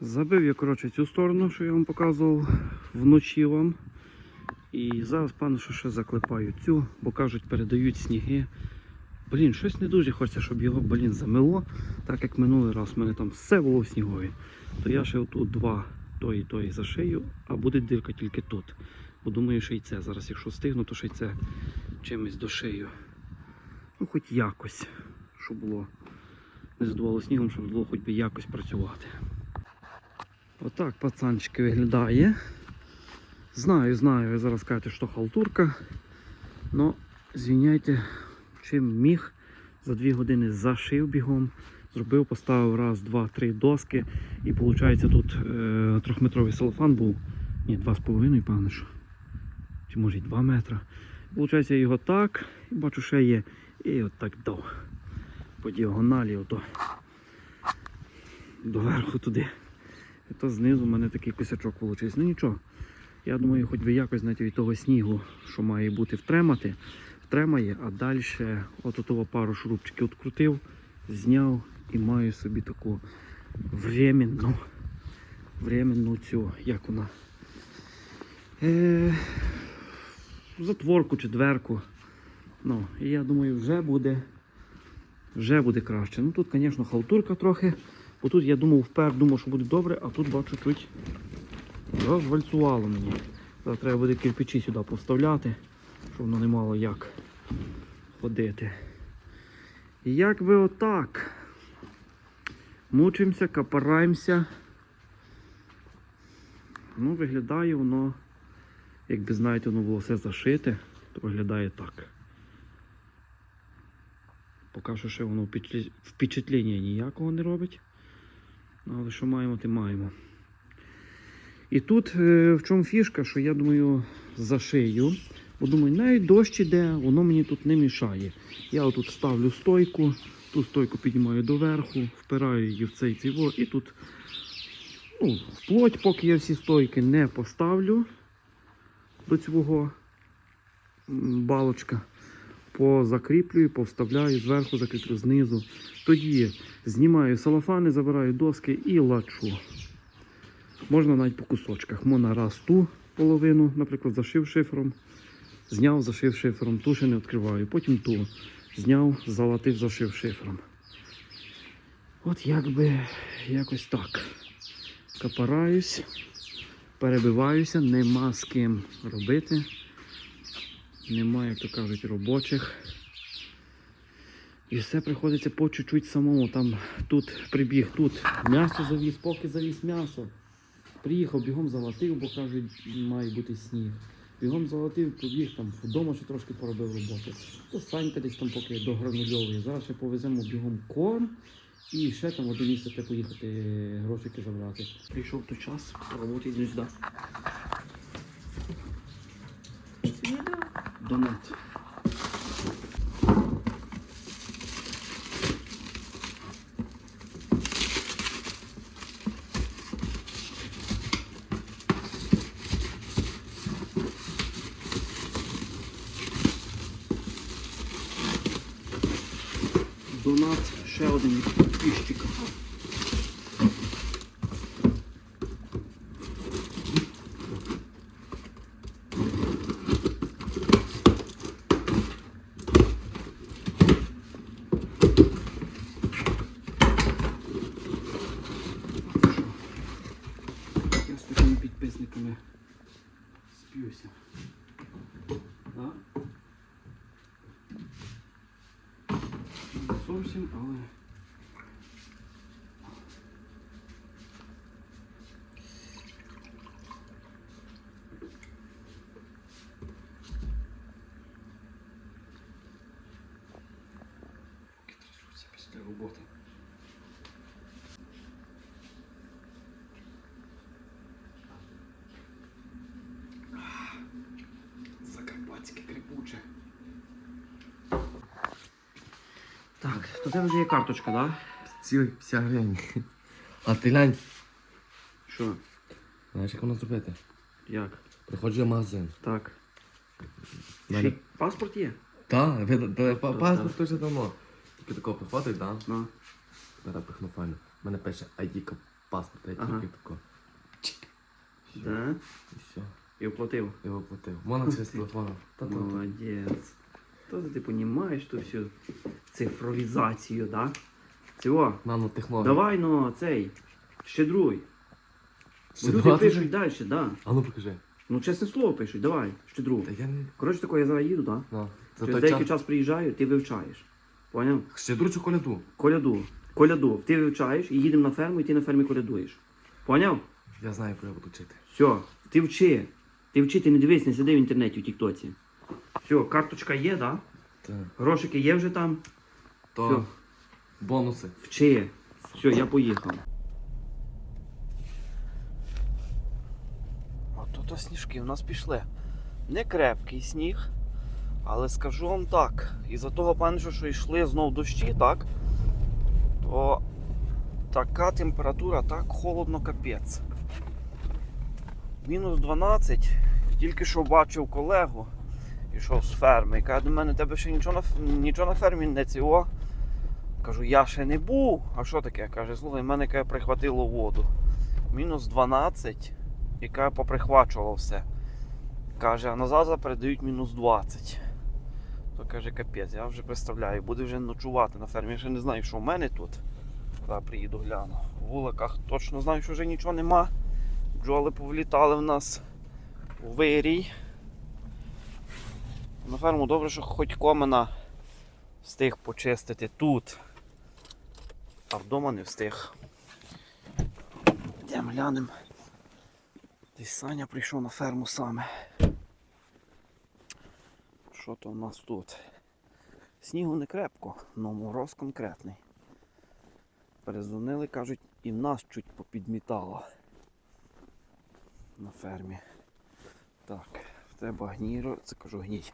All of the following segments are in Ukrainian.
Забив я, коротше, цю сторону, що я вам показував вночі вам. І зараз, пане, що ще заклепаю цю, бо кажуть, передають сніги. Блін, щось не дуже хочеться, щоб його, блін, замило. Так як минулий раз в мене там все було в снігові. То я ще отут два той і той зашию, а буде дирка тільки тут. Бо думаю, що і це. Зараз, якщо встигну, то ще й це чимось дошию. Ну, хоч якось, щоб було не здувало снігом, щоб було хоч би якось працювати. Отак пацанчики виглядає. Знаю, знаю, ви зараз кажете, що халтурка. Но звіняйте, чим міг. За дві години зашив бігом, зробив, поставив раз, два, три доски. І виходить тут е, трьохметровий целофан був. Ні, два з половиною, певно, що. Чи може й два метра. Получається його так, і бачу, ще є. І от так дав. По діагоналі ото. Доверху туди. І то знизу в мене такий косячок вийшов. Ну нічого. Я думаю, хоч би якось знаєте, від того снігу, що має бути втримати, втримає, а далі от того пару шурупчиків відкрутив, зняв і маю собі таку временну, временну цю, як вона. Е, затворку чи дверку. Ну, і я думаю, вже буде, вже буде краще. Ну тут, звісно, халтурка трохи. Бо тут я думав, впер думав, що буде добре, а тут бачу чуть розвальцювало мені. Зараз треба буде кирпичі сюди поставляти, щоб воно не мало як ходити. Як би отак. Мучимося, капараємося. Ну, виглядає воно, якби знаєте, воно було все зашите, то виглядає так. Поки що ще воно впечатлення ніякого не робить. Ну, Але що маємо, те маємо. І тут е, в чому фішка, що я думаю, зашию. Бо думаю, навіть дощ іде, воно мені тут не мішає. Я отут ставлю стойку, ту стойку піднімаю доверху, впираю її в цей цього, і тут ну, вплоть, поки я всі стойки не поставлю до цього балочка, позакріплюю, повставляю, зверху закріплю знизу. Тоді знімаю салафани, забираю доски і лачу. Можна навіть по кусочках. Можна раз ту половину, наприклад, зашив шифером, зняв, зашив шифером, ту ще не відкриваю. Потім ту зняв, залатив, зашив шифером. От якби якось так. Капараюсь, перебиваюся, нема з ким робити. Нема, як то кажуть, робочих. І все приходиться по чуть-чуть самому. Там тут прибіг, тут м'ясо завіз, поки завіз м'ясо. Приїхав, бігом залатив, бо кажуть, має бути сніг. Бігом залатив, побіг там вдома ще трошки поробив роботи. То Санька десь там поки догранульовує. Зараз ще повеземо бігом корм і ще там одне місце поїхати е, грошики забрати. Прийшов той час, роботи йду сюди. Донат. Донат ще один від підписчика. Зовсім, але. Руки трясуться після роботи. Так, то це вже є карточка, так? Да? Цілих 50 гривень. А ти глянь, Що? знаєш, як воно зробити? Як? Приходжу в магазин. Так. Ще паспорт є? Так, ви да, па- паспорт теж дамо. Тільки такого приходить, так? Ну. Зараз пихну файно. У мене пише ID паспорт, я Ага. тільки тако. Да? І все. І оплатив. І оплатив. Можна через телефон. Та то. Молодець. То ти розумієш ту всю цифровізацію, да? Цього. Нанотехнологія. Давай, ну, цей. Щедруй. Бо люди Щедрувати? пишуть далі, да. А ну покажи. Ну, чесне слово пишуть, давай, щедруй. Та я не. Коротше, тако, я зараз їду, да? Ну, за Через той деякий час. час приїжджаю, ти вивчаєш. Поняв? Щедру чи коляду? Коляду. Коляду. Ти вивчаєш і їдемо на ферму, і ти на фермі колядуєш. Поняв? Я знаю, кого я буду вчити. Все, ти вчи. Ти вчи, ти не дивись, не сиди в інтернеті в Тіктоці. Все, карточка є, да? Так. Грошики є вже там. То Всьо. бонуси. Вчи. Все, я поїхав. Ото то сніжки в нас пішли. Не крепкий сніг, але скажу вам так, із-за того паншу, що йшли знов дощі, так? То така температура, так холодно капець. Мінус 12. Тільки що бачив колегу, пішов з ферми. І каже, до мене тебе ще нічого на, нічого на фермі не цього. Кажу, я ще не був. А що таке? Каже, слухай, мене каже, прихватило воду. Мінус 12 і каже, поприхвачувало все. Каже, а назад передають мінус 20. То каже, капець, я вже представляю, буде вже ночувати на фермі. Я ще не знаю, що в мене тут. Зараз приїду гляну. В вуликах точно знаю, що вже нічого нема. Бджоли повлітали в нас вирій. На ферму добре, що хоч комена встиг почистити тут. А вдома не встиг. Йдемо глянемо. Десь Саня прийшов на ферму саме. Що то в нас тут? Снігу не крепко, але мороз конкретний. Перезвонили, кажуть, і нас чуть попідмітало на фермі. Так, в тебе гній, це кажу гній.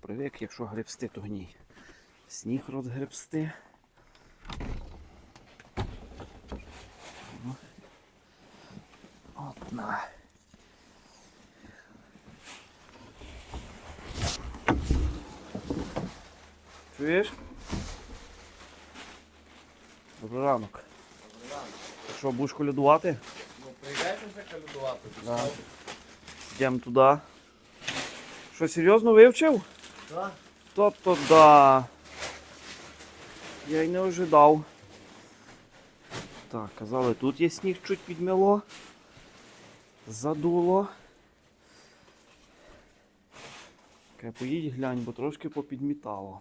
Привик, якщо гребсти, то гній. Сніг розгребсти. Ну. От на. Чуєш? Добрий ранок. Ти Що, будеш колядувати? Ну, приїжджайте вже колядувати. Да. Йдемо туди. Що, серйозно вивчив? То-то да. Я й не ожидав. Так, казали, тут є сніг чуть підмело. Задуло. Кай, поїдь глянь, бо трошки попідмітало.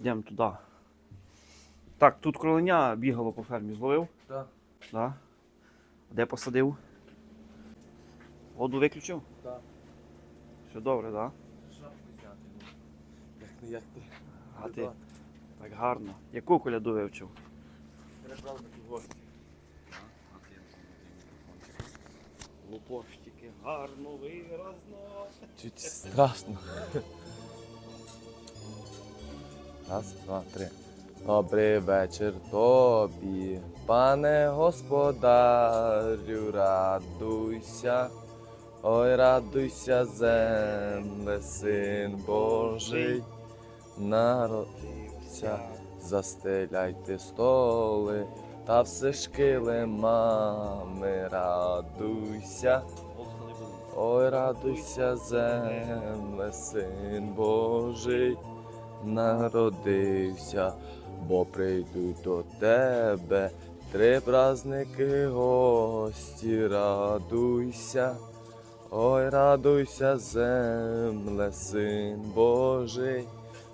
Йдемо туди. Так, тут кроленя бігало по фермі, зловив? Так. Да. Де посадив? Воду виключив? Так. Все добре, так? Да? Ну. Як ти. А ти так гарно. Яку коляду вивчив? Перебрав такі гості. Лупощики гарно, виразно. Чуть страшно. Раз, два, три. Добрий вечір тобі, пане господарю, радуйся, ой, радуйся, земле, син Божий, народився, застеляйте столи, та все ж килимами, радуйся. Ой, радуйся, земле, син Божий, народився, бо прийдуть до тебе три праздники гості, радуйся, ой, радуйся, земле, син Божий,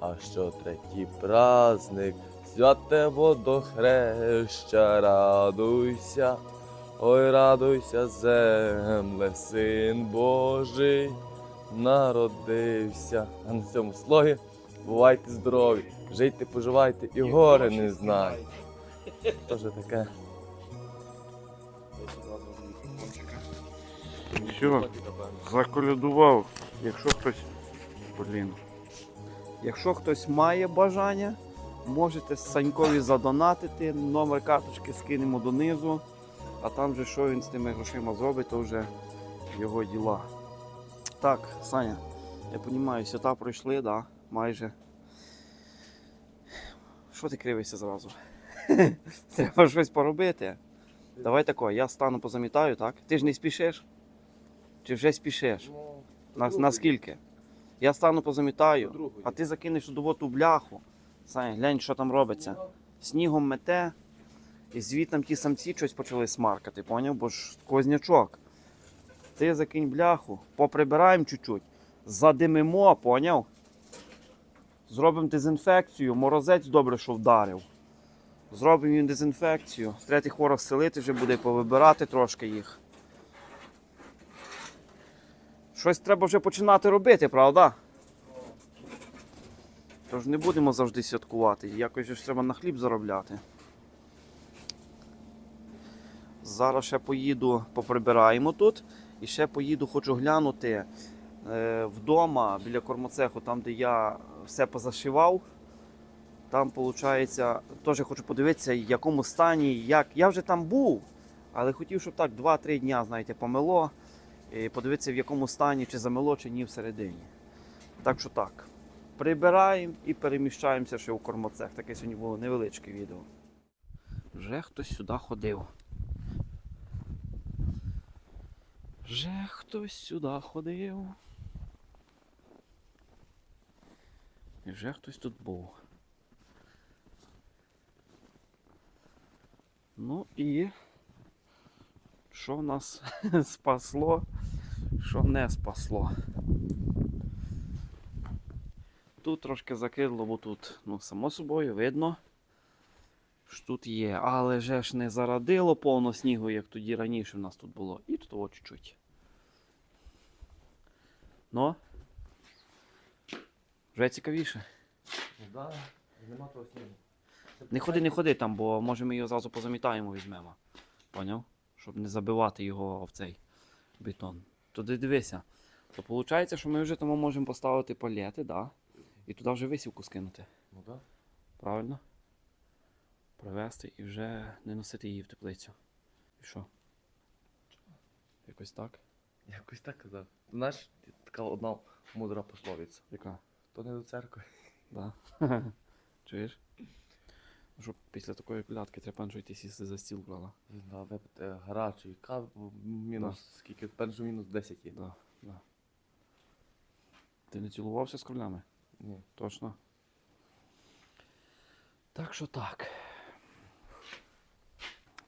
а що третій праздник, святе водохреща, радуйся, ой, радуйся, земле, син Божий, народився. А на цьому слові бувайте здорові, жийте, поживайте і горе не знайте. Тоже таке. Все, заколядував. Якщо хтось. Блін. Якщо хтось має бажання, можете Санькові задонатити. Номер карточки скинемо донизу. А там же що він з тими грошима зробить, то вже його діла. Так, Саня, я розумію, свята пройшли, да, майже. Що ти кривишся зразу? Треба щось поробити. Давай тако, я стану позамітаю, так? Ти ж не спішиш? Чи вже спішиш? Ну, На, наскільки? Я стану позамітаю, а ти закинеш туди ту бляху. Саня, глянь, що там робиться. Снігом мете, і звідти ті самці щось почали смаркати, поняв? Бо ж сквознячок. Ти закинь бляху, поприбираємо чуть-чуть, задимимо, поняв? Зробимо дезінфекцію, морозець добре, що вдарив. Зробимо їм дезінфекцію. Третій хворих селити вже буде повибирати трошки їх. Щось треба вже починати робити, правда? Тож не будемо завжди святкувати. Якось ж треба на хліб заробляти. Зараз ще поїду, поприбираємо тут. І ще поїду, хочу глянути е, вдома біля кормоцеху, там, де я все позашивав. Там, виходить, теж хочу подивитися, в якому стані, як. Я вже там був, але хотів, щоб так 2-3 дня, знаєте, помило. І подивитися, в якому стані, чи замило, чи ні всередині. Так що так. Прибираємо і переміщаємося ще у кормоцех. Таке сьогодні було невеличке відео. Вже хтось сюди ходив. Вже хтось сюди ходив. І вже хтось тут був. Ну і що нас спасло, що не спасло. Тут трошки закидло, бо тут, ну, само собою, видно, що тут є. Але же ж не зарадило повно снігу, як тоді раніше в нас тут було. І тут того чуть-чуть. Ну. Вже цікавіше. Ну да, нема того снігу. Не ходи, не ходи там, бо може ми його зразу позамітаємо, візьмемо. Поняв? Щоб не забивати його в цей бетон. Туди дивися. То виходить, що ми вже тому можемо поставити палети, да? І туди вже висівку скинути. Ну да. Правильно? Привезти і вже не носити її в теплицю. І що? Якось так? Якось так казав. Знаєш, така одна мудра пословиця. Яка? То не до церкви. Да. Чуєш? Щоб після такої клятки треба йти сісти за стіл брала. Да, випити гарячої кави, мінус скільки, першу мінус 10 є. Да, да. Ти не цілувався з кролями? Ні. Точно. Так що так.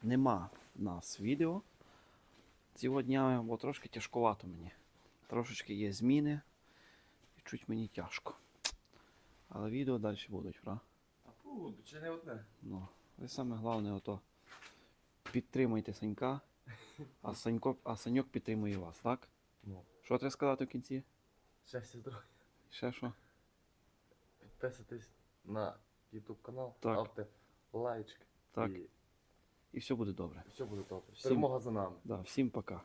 Нема в нас відео. Цього дня бо трошки тяжкувато мені. Трошечки є зміни. І чуть мені тяжко. Але відео далі будуть, правда? Фу, чи не одне? Ну, ви саме головне ото. Підтримуйте Санька, а, Санько, а Саньок підтримує вас, так? Ну. Що треба сказати в кінці? Щастя, здоров'я. Ще що? Підписуйтесь на YouTube канал, Так. ставте лайчики. Так. І І все буде добре. все буде добре. Всім- Перемога за нами. Да, всім пока.